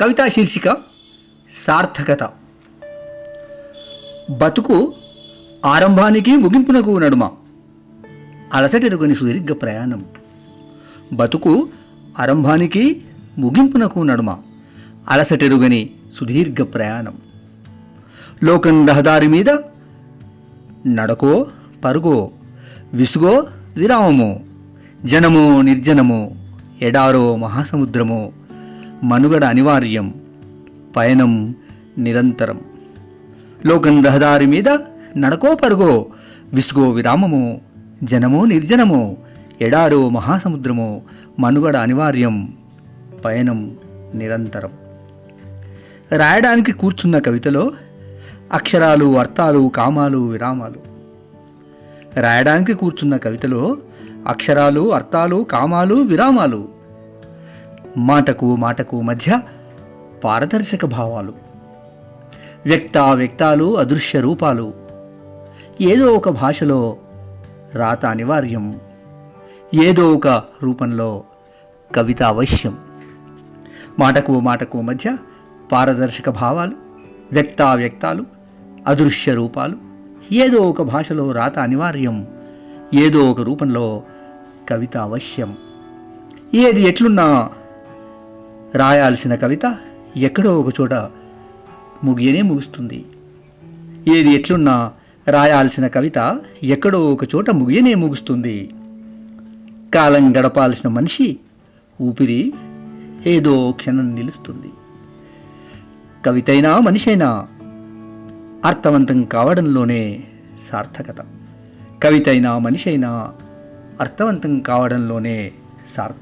కవితా శీర్షిక సార్థకత. బతుకు ఆరంభానికి ముగింపునకు నడుమ. అలసటెరుగని సుదీర్ఘ ప్రయాణం. బతుకు ఆరంభానికి ముగింపునకు నడుమ. అలసటెరుగని సుదీర్ఘ ప్రయాణం. లోకం రహదారి మీద నడకో పరుగో విసుగో విరామము. జనమో నిర్జనమో. ఎడారో మహాసముద్రమో. మనుగడ అనివార్యం. పయనం నిరంతరం. లోకం రహదారి మీద నడకో పరుగో. విసుగో విరామము. జనమో నిర్జనమో. ఎడారో మహాసముద్రమో. మనుగడ అనివార్యం. పయనం నిరంతరం. రాయడానికి కూర్చున్న కవితలో అక్షరాలు అర్థాలు కామాలు విరామాలు. రాయడానికి కూర్చున్న కవితలో అక్షరాలు అర్థాలు కామాలు విరామాలు. మాటకు మాటకు మధ్య పారదర్శక భావాలు. వ్యక్త వ్యక్తాలు అదృశ్య రూపాలు. ఏదో ఒక భాషలో రాత అనివార్యం. ఏదో ఒక రూపంలో కవిత అవశ్యం మాటకు మాటకు మధ్య పారదర్శక భావాలు వ్యక్త వ్యక్తాలు అదృశ్య రూపాలు. ఏదో ఒక భాషలో రాత అనివార్యం. ఏదో ఒక రూపంలో కవిత అవశ్యం ఏది ఎట్లున్నా రాయాల్సిన కవిత ఎక్కడో ఒకచోట ముగియనే ముగుస్తుంది. ఏది ఎట్లున్నా రాయాల్సిన కవిత ఎక్కడో ఒక చోట ముగియనే ముగుస్తుంది. కాలం గడపాల్సిన మనిషి ఊపిరి ఏదో క్షణం నిలుస్తుంది. కవితైనా మనిషైనా అర్థవంతం కావడంలోనే సార్థకత. కవితైనా మనిషైనా అర్థవంతం కావడంలోనే సార్థకత.